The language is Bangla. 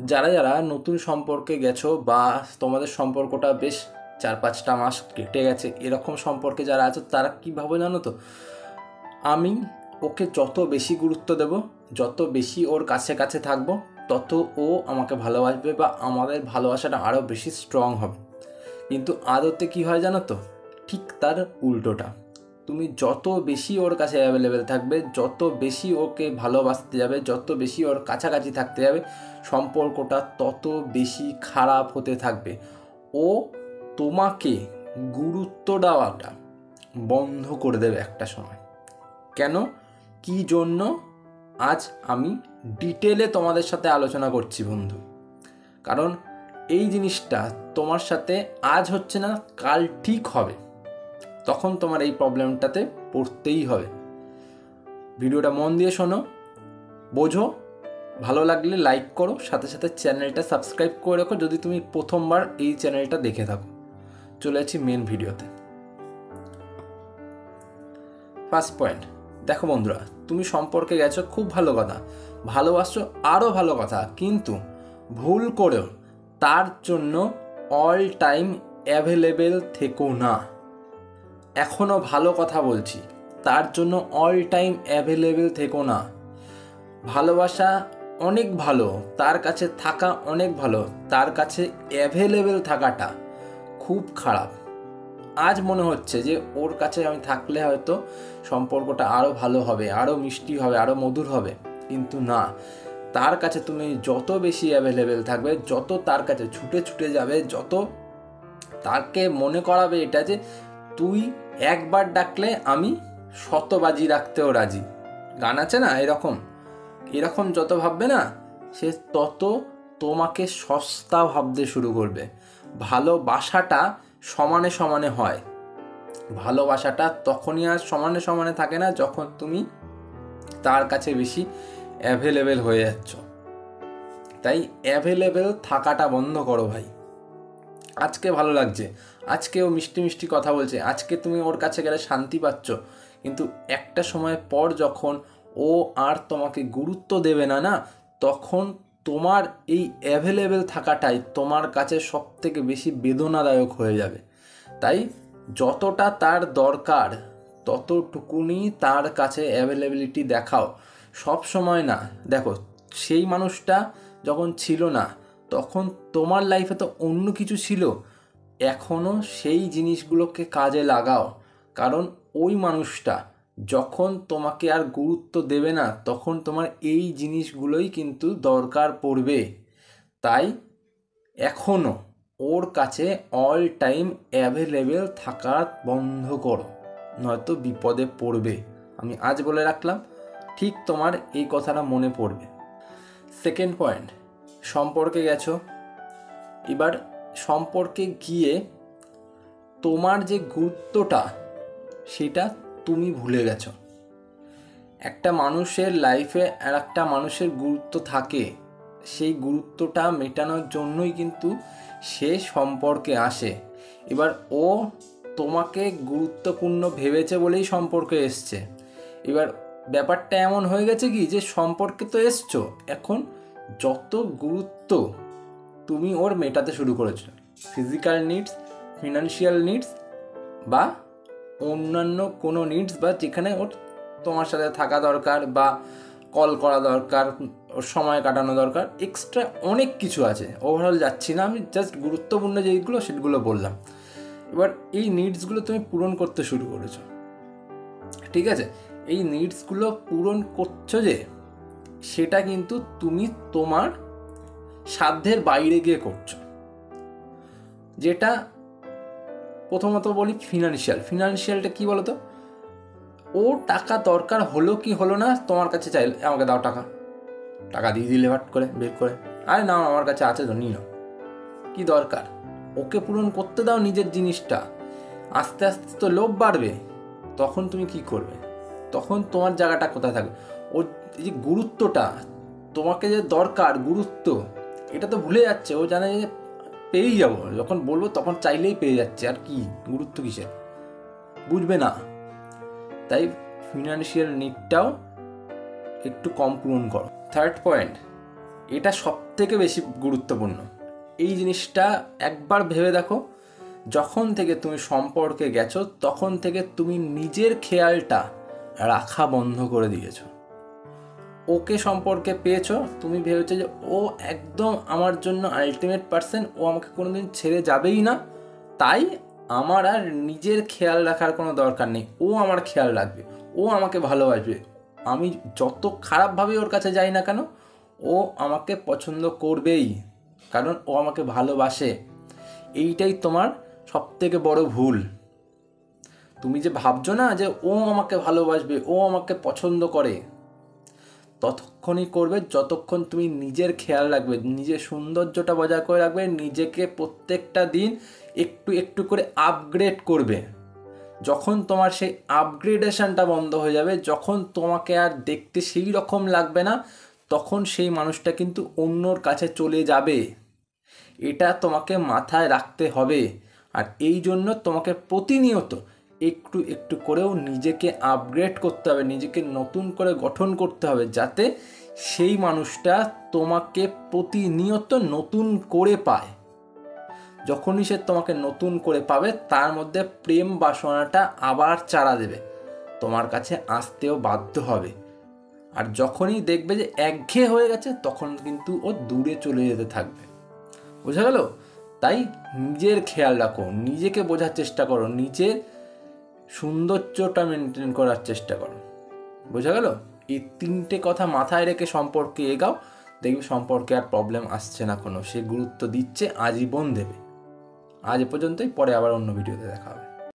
যারা যারা নতুন সম্পর্কে গেছো বা তোমাদের সম্পর্কটা বেশ চার পাঁচটা মাস কেটে গেছে, এরকম সম্পর্কে যারা আছো তারা কী ভাবো জানো তো? আমি ওকে যত বেশি গুরুত্ব দেব, যত বেশি ওর কাছে কাছে থাকব, তত ও আমাকে ভালোবাসবে বা আমাদের ভালোবাসাটা আরও বেশি স্ট্রং হবে। কিন্তু আদতে কী হয় জানো তো? ঠিক তার উল্টোটা। তুমি যত বেশি ওর কাছে অ্যাভেলেবেল থাকবে, যত বেশি ওকে ভালোবাসতে যাবে, যত বেশি ওর কাছাকাছি থাকতে যাবে, সম্পর্কটা তত বেশি খারাপ হতে থাকবে। ও তোমাকে গুরুত্ব দেওয়াটা বন্ধ করে দেবে একটা সময়। কেন? কি জন্য? আজ আমি ডিটেলে তোমাদের সাথে আলোচনা করছি বন্ধু। কারণ এই জিনিসটা তোমার সাথে আজ হচ্ছে না, কাল ঠিক হবে। তখন তোমার এই প্রবলেমটাতে পড়তেই হবে। ভিডিওটা মন দিয়ে শোনো, বোঝো, ভালো লাগলে লাইক করো, সাথে সাথে চ্যানেলটা সাবস্ক্রাইব করে রাখো, যদি তুমি প্রথমবার এই চ্যানেলটা দেখে থাকো। চলে যাচ্ছি মেন ভিডিওতে। ফার্স্ট পয়েন্ট দেখো বন্ধুরা, তুমি সম্পর্কে গেছো, খুব ভালো কথা, ভালোবাসছো আরও ভালো কথা, কিন্তু ভুল করেও তার জন্য অল টাইম অ্যাভেলেবেল থেকো না। এখনও ভালো কথা বলছি। তার জন্য অল টাইম অ্যাভেলেবেল থেকো না। ভালোবাসা অনেক ভালো, তার কাছে থাকা অনেক ভালো, তার কাছে অ্যাভেলেবেল থাকাটা খুব খারাপ। আজ মনে হচ্ছে যে ওর কাছে আমি থাকলে হয়তো সম্পর্কটা আরও ভালো হবে আরও মিষ্টি হবে আরও মধুর হবে। কিন্তু না, তার কাছে তুমি যত বেশি অ্যাভেলেবেল থাকবে, যত তার কাছে ছুটে ছুটে যাবে, যত তাকে মনে করাবে এটা যে তুই একবার ডাকলে আমি শতবাজি রাখতেও রাজি। গান আছে না এরকম? এরকম যত ভাববে না, সে তত তোমাকে সস্তা ভাবতে শুরু করবে। ভালোবাসাটা সমানে সমানে হয়। ভালোবাসাটা তখনই আর সমানে সমানে থাকে না যখন তুমি তার কাছে বেশি অ্যাভেলেবেল হয়ে যাচ্ছ। তাই অ্যাভেলেবেল থাকাটা বন্ধ করো ভাই। আজকে ভালো লাগছে। আজকে ও মিষ্টি মিষ্টি কথা বলছে। আজকে তুমি ওর কাছে গেলে শান্তি পাচ্ছ। কিন্তু একটা সময় পর যখন ও আর তোমাকে গুরুত্ব দেবে না না, তখন তোমার এই অ্যাভেলেবেল থাকাটাই তোমার কাছে সব থেকে বেশি বেদনাদায়ক হয়ে যাবে। তাই যতটা তার দরকার, ততটুকুনি তার কাছে অ্যাভেলেবিলিটি দেখাও। সব সময় না, দেখো, সেই মানুষটা যখন ছিল না, তখন তোমার লাইফে তো অন্য কিছু ছিল। এখনও সেই জিনিসগুলোকে কাজে লাগাও। কারণ ওই মানুষটা যখন তোমাকে আর গুরুত্ব দেবে না, তখন তোমার এই জিনিসগুলোই কিন্তু দরকার পড়বে। তাই এখনও ওর কাছে অল টাইম অ্যাভেলেবেল থাকা বন্ধ করো, নয়তো বিপদে পড়বে। আমি আজ বলে রাখলাম, ঠিক তোমার এই কথাটা মনে পড়বে। সেকেন্ড পয়েন্ট সম্পর্কে গেছো। এবার সম্পর্কে গিয়ে তোমার যে গুরুত্বটা, সেটা তুমি ভুলে গেছো। একটা মানুষের লাইফে আর একটা মানুষের গুরুত্ব থাকে, সেই গুরুত্বটা মেটানোর জন্যই কিন্তু সে সম্পর্কে আসে। এবার ও তোমাকে গুরুত্বপূর্ণ ভেবেছে বলেই সম্পর্কে এসছে। এবার ব্যাপারটা এমন হয়ে গেছে কি, যে সম্পর্কে তো এসছো, এখন যত গুরুত্ব তুমি ওর মেটাতে শুরু করেছ। ফিজিক্যাল নিডস ফিনান্সিয়াল নিডস বা অন্যান্য কোনো নিডস বা যেখানে ওর তোমার সাথে থাকা দরকার বা কল করা দরকার, ওর সময় কাটানো দরকার এক্সট্রা অনেক কিছু আছে। ওভারঅল যাচ্ছি না, আমি জাস্ট গুরুত্বপূর্ণ যেইগুলো সেগুলো বললাম। এবার এই নিডসগুলো তুমি পূরণ করতে শুরু করেছ। ঠিক আছে? এই নিডসগুলো পূরণ করছ যে, সেটা কিন্তু তুমি তোমার সাধ্যের বাইরে গিয়ে করছ। যেটা প্রথমত বলি ফিনান্সিয়াল ফিনান্সিয়ালটা কী বলো তো ও টাকা দরকার হলো কি হলো না, তোমার কাছে চাইলে আমাকে দাও টাকা। টাকা দিয়ে দিলে ভাট করে, বের করে। আরে না, আমার কাছে আছে তো নিও। কি দরকার? ওকে পূরণ করতে দাও নিজের জিনিসটা। আস্তে আস্তে তো লোভ বাড়বে। তখন তুমি কি করবে? তখন তোমার জায়গাটা কোথায় থাকবে? ওর যে গুরুত্বটা, তোমাকে যে দরকার, গুরুত্ব এটা তো ভুলে যাচ্ছে, ও জানে যে পেয়েই যাব। যখন বলব তখন চাইলেই পেয়ে যাচ্ছে, আর কি? গুরুত্ব কিসের? বুঝবে না। তাই ফিনান্সিয়াল নিডটাও একটু কম পূরণ করো। থার্ড পয়েন্ট এটা সব থেকে বেশি গুরুত্বপূর্ণ। এই জিনিসটা একবার ভেবে দেখো, যখন থেকে তুমি সম্পর্কে গেছো, তখন থেকে তুমি নিজের খেয়ালটা রাখা বন্ধ করে দিয়েছ। ওকে সম্পর্কে পেয়েছ, তুমি ভেবেছো যে ও একদম আমার জন্য আলটিমেট পার্সন ও আমাকে কোনোদিন ছেড়ে যাবেই না। তাই আমার আর নিজের খেয়াল রাখার কোনো দরকার নেই। ও আমার খেয়াল রাখবে, ও আমাকে ভালোবাসবে। আমি যত খারাপভাবে ওর কাছে যাই না কেন, ও আমাকে পছন্দ করবেই, কারণ ও আমাকে ভালোবাসে। এইটাই তোমার সব থেকে বড় ভুল। তুমি যে ভাবছ না যে ও আমাকে ভালোবাসবে, ও আমাকে পছন্দ করে ততক্ষণই করবে, যতক্ষণ তুমি নিজের খেয়াল রাখবে, নিজের সৌন্দর্যটা বজায় করে রাখবে, নিজেকে প্রত্যেকটা দিন একটু একটু করে আপগ্রেড করবে। যখন তোমার সেই আপগ্রেডেশনটা বন্ধ হয়ে যাবে, যখন তোমাকে আর দেখতে সেই রকম লাগবে না, তখন সেই মানুষটা কিন্তু অন্যর কাছে চলে যাবে। এটা তোমাকে মাথায় রাখতে হবে। আর এই জন্য তোমাকে প্রতিনিয়ত একটু একটু করেও নিজেকে আপগ্রেড করতে হবে, নিজেকে নতুন করে গঠন করতে হবে যাতে সেই মানুষটা তোমাকে প্রতিনিয়ত নতুন করে পায়। যখনই সে তোমাকে নতুন করে পাবে, তার মধ্যে প্রেম বাসনাটা আবার চারা দেবে, তোমার কাছে আসতেও বাধ্য হবে। আর যখনই দেখবে যে একঘেয়ে হয়ে গেছে, তখন কিন্তু ও দূরে চলে যেতে থাকবে। বোঝা গেল? তাই নিজের খেয়াল রাখো, নিজেকে বোঝার চেষ্টা করো নিজের সৌন্দর্যটা মেনটেন করার চেষ্টা করো। বোঝা গেল? এই তিনটে কথা মাথায় রেখে সম্পর্কে এগাও, দেখবে সম্পর্কে আর প্রবলেম আসছে না কোনো। সে গুরুত্ব দিচ্ছে, আজীবন দেবে। আজ পর্যন্তই, পরে আবার অন্য ভিডিওতে দেখা হবে।